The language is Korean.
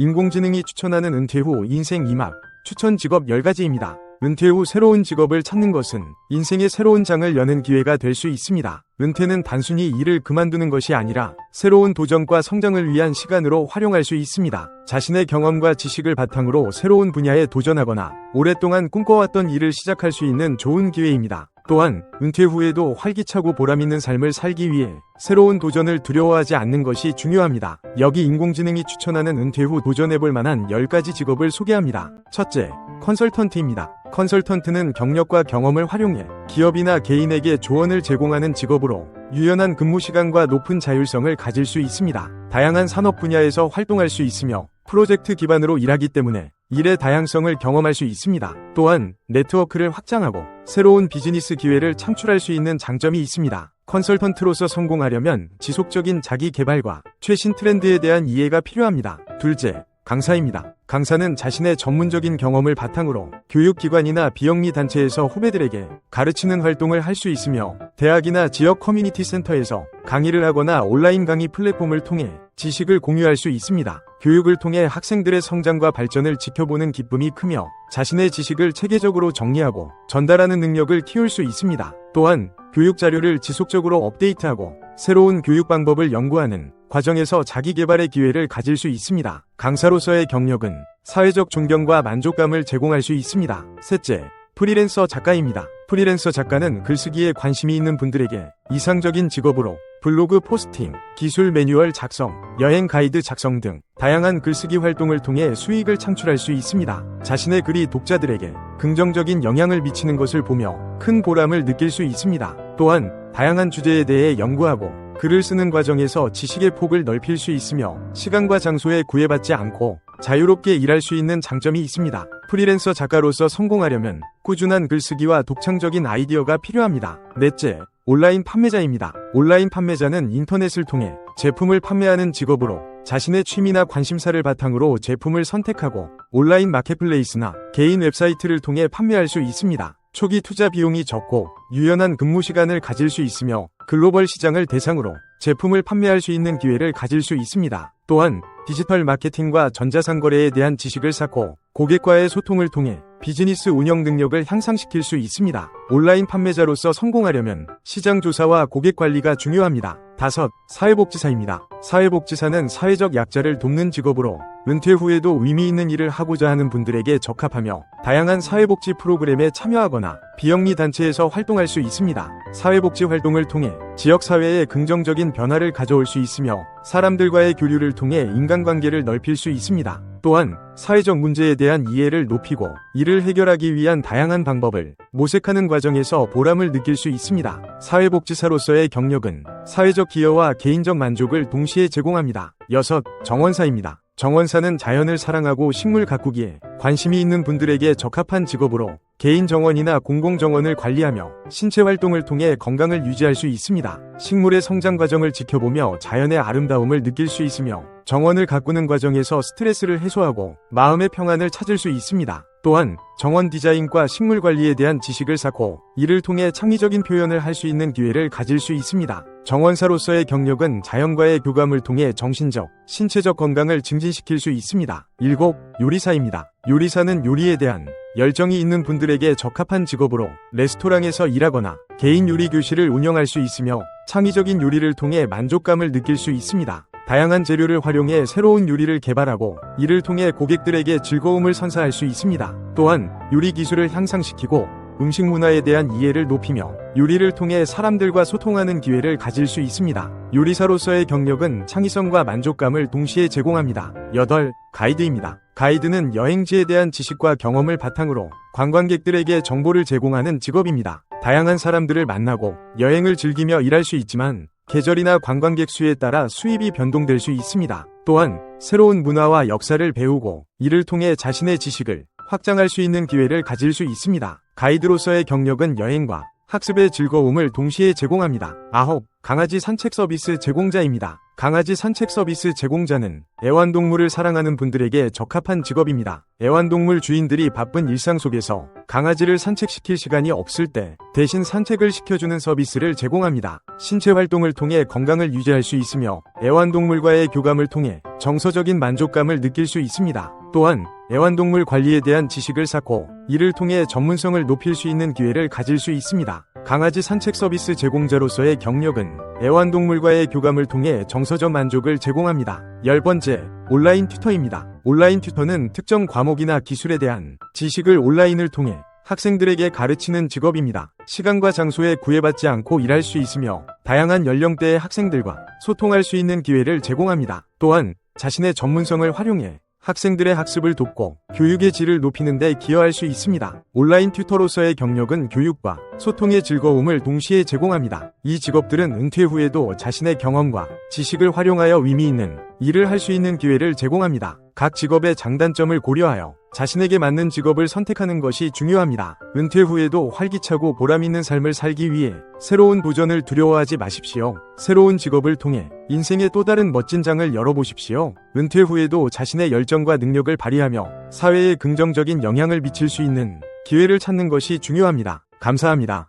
인공지능이 추천하는 은퇴 후 인생 2막 추천 직업 10가지입니다. 은퇴 후 새로운 직업을 찾는 것은 인생의 새로운 장을 여는 기회가 될 수 있습니다. 은퇴는 단순히 일을 그만두는 것이 아니라 새로운 도전과 성장을 위한 시간으로 활용할 수 있습니다. 자신의 경험과 지식을 바탕으로 새로운 분야에 도전하거나 오랫동안 꿈꿔왔던 일을 시작할 수 있는 좋은 기회입니다. 또한 은퇴 후에도 활기차고 보람있는 삶을 살기 위해 새로운 도전을 두려워하지 않는 것이 중요합니다. 여기 인공지능이 추천하는 은퇴 후 도전해볼 만한 10가지 직업을 소개합니다. 첫째, 컨설턴트입니다. 컨설턴트는 경력과 경험을 활용해 기업이나 개인에게 조언을 제공하는 직업으로 유연한 근무 시간과 높은 자율성을 가질 수 있습니다. 다양한 산업 분야에서 활동할 수 있으며 프로젝트 기반으로 일하기 때문에 일의 다양성을 경험할 수 있습니다. 또한 네트워크를 확장하고 새로운 비즈니스 기회를 창출할 수 있는 장점이 있습니다. 컨설턴트로서 성공하려면 지속적인 자기 개발과 최신 트렌드에 대한 이해가 필요합니다. 둘째, 강사입니다. 강사는 자신의 전문적인 경험을 바탕으로 교육기관이나 비영리 단체에서 후배들에게 가르치는 활동을 할 수 있으며 대학이나 지역 커뮤니티 센터에서 강의를 하거나 온라인 강의 플랫폼을 통해 지식을 공유할 수 있습니다. 교육을 통해 학생들의 성장과 발전을 지켜보는 기쁨이 크며 자신의 지식을 체계적으로 정리하고 전달하는 능력을 키울 수 있습니다. 또한 교육 자료를 지속적으로 업데이트하고 새로운 교육 방법을 연구하는 과정에서 자기 개발의 기회를 가질 수 있습니다. 강사로서의 경력은 사회적 존경과 만족감을 제공할 수 있습니다. 셋째, 프리랜서 작가입니다. 프리랜서 작가는 글쓰기에 관심이 있는 분들에게 이상적인 직업으로 블로그 포스팅, 기술 매뉴얼 작성, 여행 가이드 작성 등 다양한 글쓰기 활동을 통해 수익을 창출할 수 있습니다. 자신의 글이 독자들에게 긍정적인 영향을 미치는 것을 보며 큰 보람을 느낄 수 있습니다. 또한 다양한 주제에 대해 연구하고 글을 쓰는 과정에서 지식의 폭을 넓힐 수 있으며 시간과 장소에 구애받지 않고 자유롭게 일할 수 있는 장점이 있습니다. 프리랜서 작가로서 성공하려면 꾸준한 글쓰기와 독창적인 아이디어가 필요합니다. 넷째, 온라인 판매자입니다. 온라인 판매자는 인터넷을 통해 제품을 판매하는 직업으로 자신의 취미나 관심사를 바탕으로 제품을 선택하고 온라인 마켓플레이스나 개인 웹사이트를 통해 판매할 수 있습니다. 초기 투자 비용이 적고 유연한 근무 시간을 가질 수 있으며 글로벌 시장을 대상으로 제품을 판매할 수 있는 기회를 가질 수 있습니다. 또한 디지털 마케팅과 전자상거래에 대한 지식을 쌓고 고객과의 소통을 통해 비즈니스 운영 능력을 향상시킬 수 있습니다. 온라인 판매자로서 성공하려면 시장 조사와 고객 관리가 중요합니다. 다섯, 사회복지사입니다. 사회복지사는 사회적 약자를 돕는 직업으로 은퇴 후에도 의미 있는 일을 하고자 하는 분들에게 적합하며 다양한 사회복지 프로그램에 참여하거나 비영리 단체에서 활동할 수 있습니다. 사회복지 활동을 통해 지역사회에 긍정적인 변화를 가져올 수 있으며 사람들과의 교류를 통해 인간관계를 넓힐 수 있습니다. 또한 사회적 문제에 대한 이해를 높이고 이를 해결하기 위한 다양한 방법을 모색하는 과정에서 보람을 느낄 수 있습니다. 사회복지사로서의 경력은 사회적 기여와 개인적 만족을 동시에 제공합니다. 여섯, 정원사입니다. 정원사는 자연을 사랑하고 식물 가꾸기에 관심이 있는 분들에게 적합한 직업으로 개인 정원이나 공공 정원을 관리하며 신체 활동을 통해 건강을 유지할 수 있습니다. 식물의 성장 과정을 지켜보며 자연의 아름다움을 느낄 수 있으며 정원을 가꾸는 과정에서 스트레스를 해소하고 마음의 평안을 찾을 수 있습니다. 또한 정원 디자인과 식물 관리에 대한 지식을 쌓고 이를 통해 창의적인 표현을 할 수 있는 기회를 가질 수 있습니다. 정원사로서의 경력은 자연과의 교감을 통해 정신적, 신체적 건강을 증진시킬 수 있습니다. 일곱, 요리사입니다. 요리사는 요리에 대한 열정이 있는 분들에게 적합한 직업으로 레스토랑에서 일하거나 개인 요리 교실을 운영할 수 있으며 창의적인 요리를 통해 만족감을 느낄 수 있습니다. 다양한 재료를 활용해 새로운 요리를 개발하고 이를 통해 고객들에게 즐거움을 선사할 수 있습니다. 또한 요리 기술을 향상시키고 음식 문화에 대한 이해를 높이며 요리를 통해 사람들과 소통하는 기회를 가질 수 있습니다. 요리사로서의 경력은 창의성과 만족감을 동시에 제공합니다. 8. 가이드입니다. 가이드는 여행지에 대한 지식과 경험을 바탕으로 관광객들에게 정보를 제공하는 직업입니다. 다양한 사람들을 만나고 여행을 즐기며 일할 수 있지만 계절이나 관광객 수에 따라 수입이 변동될 수 있습니다. 또한 새로운 문화와 역사를 배우고 이를 통해 자신의 지식을 확장할 수 있는 기회를 가질 수 있습니다. 가이드로서의 경력은 여행과 학습의 즐거움을 동시에 제공합니다. 아홉, 강아지 산책 서비스 제공자입니다. 강아지 산책 서비스 제공자는 애완동물을 사랑하는 분들에게 적합한 직업입니다. 애완동물 주인들이 바쁜 일상 속에서 강아지를 산책시킬 시간이 없을 때 대신 산책을 시켜주는 서비스를 제공합니다. 신체 활동을 통해 건강을 유지할 수 있으며 애완동물과의 교감을 통해 정서적인 만족감을 느낄 수 있습니다. 또한 애완동물 관리에 대한 지식을 쌓고 이를 통해 전문성을 높일 수 있는 기회를 가질 수 있습니다. 강아지 산책 서비스 제공자로서의 경력은 애완동물과의 교감을 통해 정서적 만족을 제공합니다. 열 번째, 온라인 튜터입니다. 온라인 튜터는 특정 과목이나 기술에 대한 지식을 온라인을 통해 학생들에게 가르치는 직업입니다. 시간과 장소에 구애받지 않고 일할 수 있으며 다양한 연령대의 학생들과 소통할 수 있는 기회를 제공합니다. 또한 자신의 전문성을 활용해 학생들의 학습을 돕고 교육의 질을 높이는 데 기여할 수 있습니다. 온라인 튜터로서의 경력은 교육과 소통의 즐거움을 동시에 제공합니다. 이 직업들은 은퇴 후에도 자신의 경험과 지식을 활용하여 의미 있는 일을 할 수 있는 기회를 제공합니다. 각 직업의 장단점을 고려하여 자신에게 맞는 직업을 선택하는 것이 중요합니다. 은퇴 후에도 활기차고 보람있는 삶을 살기 위해 새로운 도전을 두려워하지 마십시오. 새로운 직업을 통해 인생의 또 다른 멋진 장을 열어보십시오. 은퇴 후에도 자신의 열정과 능력을 발휘하며 사회에 긍정적인 영향을 미칠 수 있는 기회를 찾는 것이 중요합니다. 감사합니다.